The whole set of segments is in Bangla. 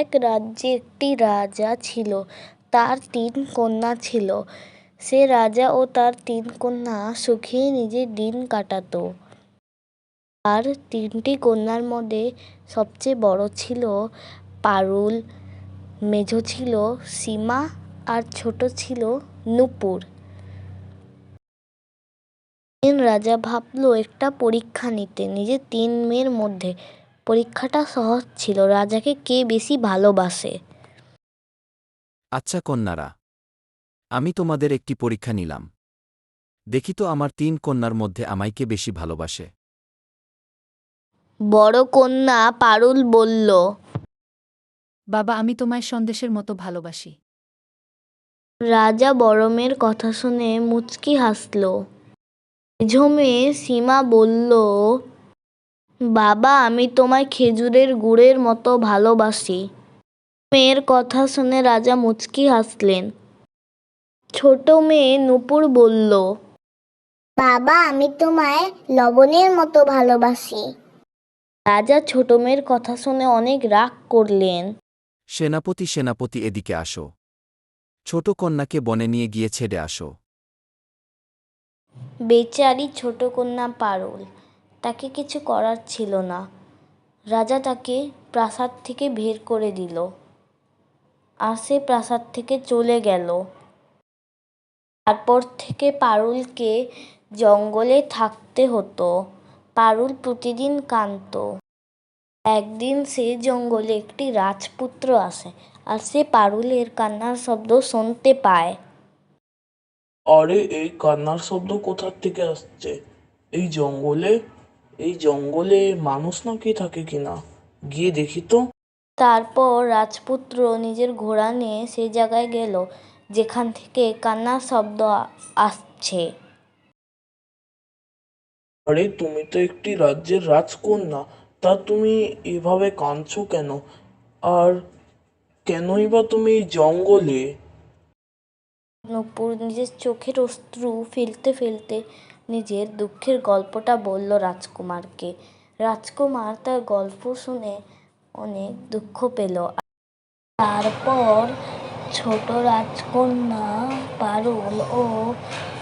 এক রাজ্যে একটি রাজা ছিল, তার তিন কন্যা ছিল। সে রাজা ও তার তিন কন্যা সুখে নিজের দিন কাটাতো। আর তিনটি কন্যার মধ্যে সবচেয়ে বড় ছিল পারুল, মেঝো ছিল সীমা আর ছোট ছিল নূপুর। রাজা ভাবলো, একটা পরীক্ষা নিতে। নিজের তিন মেয়ের মধ্যে পরীক্ষাটা সহজ ছিল রাজাকে কে বেশি ভালোবাসে? আচ্ছা কন্যারা আমি তোমাদের একটি পরীক্ষা নিলাম। দেখি তো আমার তিন কন্যার মধ্যে আমাইকে বেশি ভালোবাসে। বড় কন্যা পারুল বলল বাবা আমি তোমায় সন্দেশের মতো ভালোবাসি। রাজা বড় মেয়ের কথা শুনে মুচকি হাসল। মেঝো মেয়ে সীমা বলল বাবা আমি তোমায় খেজুরের গুড়ের মতো ভালোবাসি। মেয়ের কথা শুনে রাজা মুচকি হাসলেন। ছোট মেয়ে নূপুর বলল বাবা আমি তোমায় লবণের মতো ভালোবাসি। রাজা ছোট মেয়ের কথা শুনে অনেক রাগ করলেন। সেনাপতি সেনাপতি এদিকে আসো। ছোট কন্যাকে বনে নিয়ে গিয়ে ছেড়ে আসো। বেচারি ছোট কন্যা পারুল। তাকে কিছু করার ছিল না। রাজা তাকে প্রাসাদ থেকে বের করে দিল আর সে প্রাসাদ থেকে চলে গেল। তারপর থেকে পারুলকে জঙ্গলে থাকতে হতো। পারুল প্রতিদিন কাঁদতো। একদিন সে জঙ্গলে একটি রাজপুত্র আসে আর সে পারুলের কান্নার শব্দ শুনতে পায়। আরে, এই কান্নার শব্দ কোথার থেকে আসছে? এই জঙ্গলে এই জঙ্গলে মানুষ নাকি থাকে কিনা? গিয়ে দেখি তো। তারপর রাজপুত্র নিজের ঘোড়া নিয়ে সেই জায়গায় গেল যেখান থেকে কান্নার শব্দ আসছে। আরে তুমি তো একটি রাজ্যের রাজকন্যা তা তুমি এভাবে কাঁদছো কেন? আর কেনই বা তুমি এই জঙ্গলে? নূপুর নিজের চোখের অশ্রু ফেলতে ফেলতে নিজের দুঃখের গল্পটা বলল রাজকুমারকে। রাজকুমার তার গল্প শুনে অনেক দুঃখ পেল। তারপর ছোট রাজকন্যা পারুল ও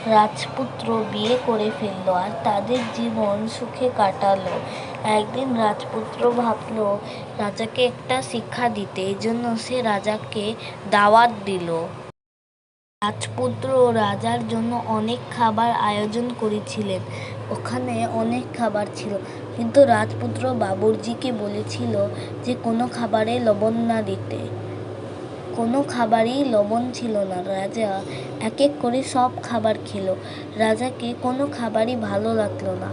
রাজপুত্র বিয়ে করে ফেলল আর তাদের জীবন সুখে কাটালো। একদিন রাজপুত্র ভাবলো, রাজাকে একটা শিক্ষা দিতে। এই জন্য সে রাজাকে দাওয়াত দিল। রাজপুত্র রাজার জন্য অনেক খাবার আয়োজন করেছিলেন। ওখানে অনেক খাবার ছিল। কিন্তু রাজপুত্র বাবুর্চিকে বলেছিল যে, কোনো খাবারে লবণ না দিতে। কোনো খাবারেই লবণ ছিল না। রাজা এক এক করে সব খাবার খেল। রাজাকে কোনো খাবারই ভালো লাগল না।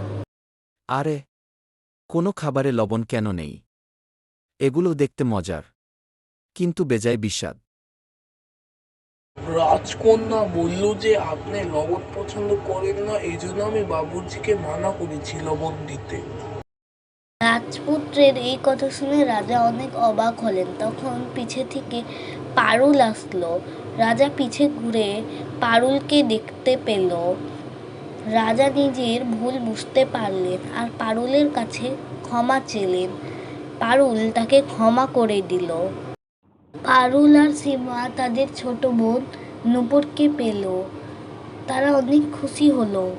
আরে, কোনো খাবারে লবণ কেন নেই? এগুলো দেখতে মজার, কিন্তু বেজায় বিস্বাদ রাজকন্যা বলল যে, আপনি লবণ পছন্দ করেন না এই জন্য আমি বাবুর্চিকে মানা করেছি লবণ দিতে রাজপুত্রের এই কথা শুনে রাজা অনেক অবাক হলেন। তখন পিছে থেকে পারুল আসলো। রাজা পিছে ঘুরে পারুলকে দেখতে পেল। রাজা নিজের ভুল বুঝতে পারলেন আর পারুলের কাছে ক্ষমা চেলেন। পারুল তাকে ক্ষমা করে দিল। পারুল আর সীমা তাদের ছোট বোন নূপুরকে পেল। তারা অনেক খুশি হলো।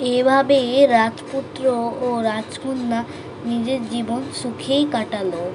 এভাবে রাজপুত্র ও রাজকন্যা নিজের জীবন সুখেই কাটালো।